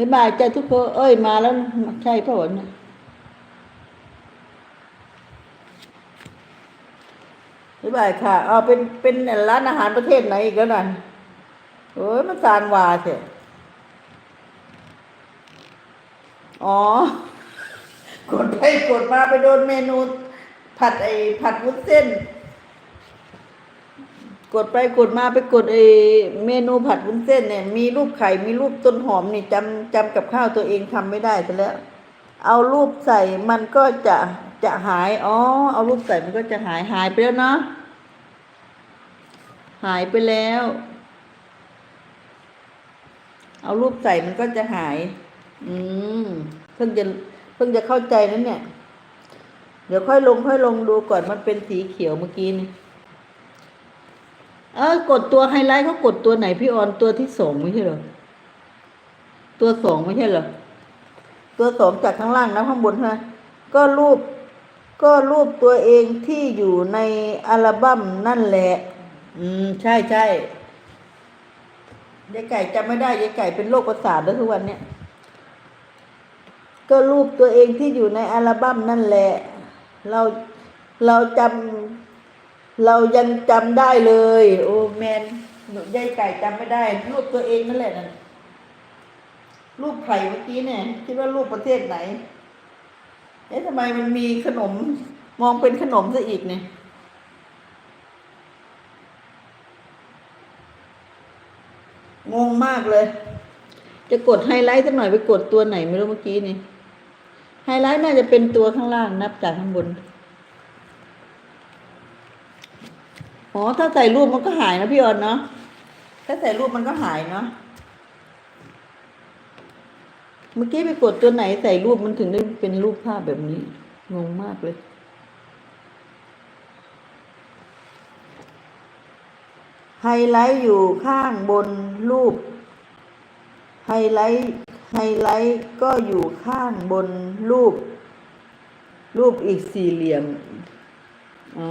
บ๊ายบายจ้าทุกคน เอ้ยมาแล้วใช่ป่าวเนี่ยบ๊ายบายค่ะเอเป็นเป็นร้านอาหารประเทศไหนอีกแล้วน่ะโอ้ยมันซานวาเถอะอ๋อกดไปกดมาไปโดนเมนู ผัดไอ้ผัดวุ้นเส้น กดไปกดมาไปกดไอ้เมนูผัดวุ้นเส้นเนี่ย มีรูปไข่มีรูปต้นหอมนี่จำจำกับข้าวตัวเองทำไม่ได้ซะแล้ว เอารูปใส่มันก็จะจะหายอ๋อเอารูปใส่มันก็จะหายหายไปแล้วเนาะหายไปแล้ว เอารูปใส่มันก็จะหาย อืมเพิ่งจะเพิ่งจะเข้าใจนั้นเนี่ย เดี๋ยวค่อยลงค่อยลงดูก่อนมันเป็นสีเขียวเมื่อกี้นี่ เออกดตัวไฮไลท์เขากดตัวไหนพี่ออนตัวที่สองไม่ใช่เหรอตัวสองไม่ใช่เหรอตัวสองจากข้างล่างนะข้างบนใช่ไหมก็รูปก็รูปตัวเองที่อยู่ในอัลบั้มนั่นแหละ อืม ใช่ใช่ยายไก่จำไม่ได้ยายไก่เป็นโรคประสาทแล้วทุกวันเนี่ยก็รูปตัวเองที่อยู่ในอัลบั้มนั่นแหละ เราเราจำ เรายังจำได้เลย โอ้แมนหนูยายไก่จำไม่ได้รูปตัวเองนั่นแหละนั่นรูปไข่เมื่อกี้เนี่ย คิดว่ารูปประเทศไหน เอ๊ะทำไมมันมีขนม มองเป็นขนมซะอีกเนี่ยงงมากเลย จะกดไฮไลท์สักหน่อยไปกดตัวไหนไม่รู้เมื่อกี้นี่ไฮไลท์น่าจะเป็นตัวข้างล่างนับจากข้างบน อ๋อถ้าใส่รูปมันก็หายนะพี่ออนเนาะถ้าใส่รูปมันก็หายเนาะเมื่อกี้ไปกดตัวไหนใส่รูปมันถึงได้เป็นรูปภาพแบบนี้ งงมากเลย ไฮไลท์อยู่ข้างบนรูป ไฮไลท์ไฮไลท์ก็อยู่ข้างบนรูป รูปอีกสี่เหลี่ยมอ๋อ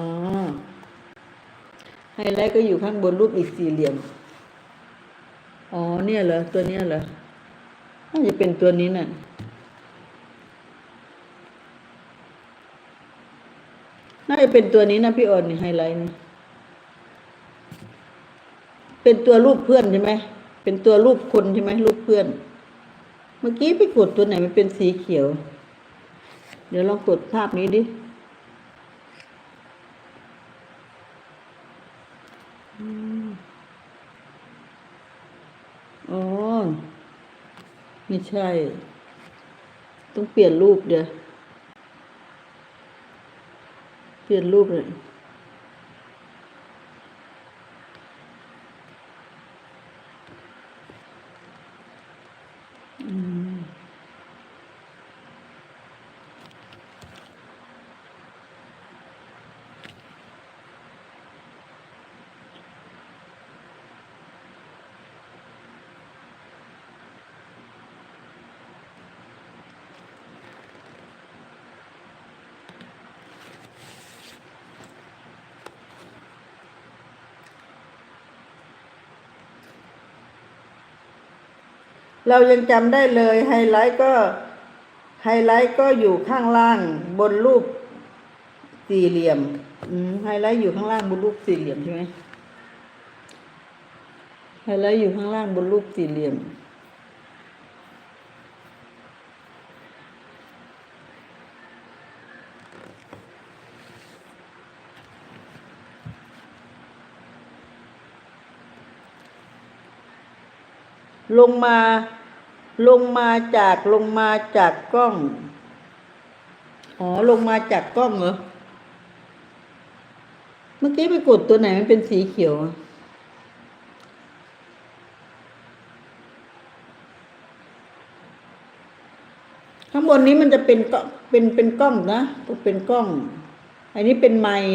ไฮไลท์ก็อยู่ข้างบนรูปอีกสี่เหลี่ยม อ๋อเนี่ยเหรอ ตัวเนี้ยเหรอ น่าจะเป็นตัวนี้น่ะ น่าจะเป็นตัวนี้นะพี่ออนนี่ไฮไลท์นี่เป็นตัวรูปเพื่อนใช่ไหม เป็นตัวรูปคนใช่ไหมรูปเพื่อน เมื่อกี้ไปกดตัวไหนมันเป็นสีเขียว เดี๋ยวลองกดภาพนี้ดิ อ๋อ ไม่ใช่ ต้องเปลี่ยนรูปเดี๋ยว เปลี่ยนรูปเลยอืม เรายังจำได้เลยไฮไลท์ก็ไฮไลท์ก็อยู่ข้างล่างบนรูปสี่เหลี่ยมไฮไลท์อยู่ข้างล่างบนรูปสี่เหลี่ยมใช่ไหมไฮไลท์อยู่ข้างล่างบนรูปสี่เหลี่ยม ลงมาลงมาจากลงมาจากกล้อง อ๋อ ลงมาจากกล้องเหรอ เมื่อกี้ไปกดตัวไหนมันเป็นสีเขียว ข้างบนนี้มันจะเป็นก็เป็นเป็นกล้องนะ เป็นกล้อง อันนี้เป็นไมค์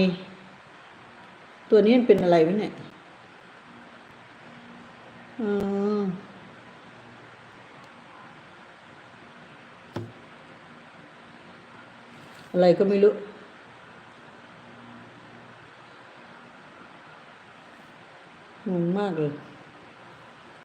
ตัวนี้มันเป็นอะไรวะเนี่ย อืม อะไรก็ไม่รู้งงมากเลย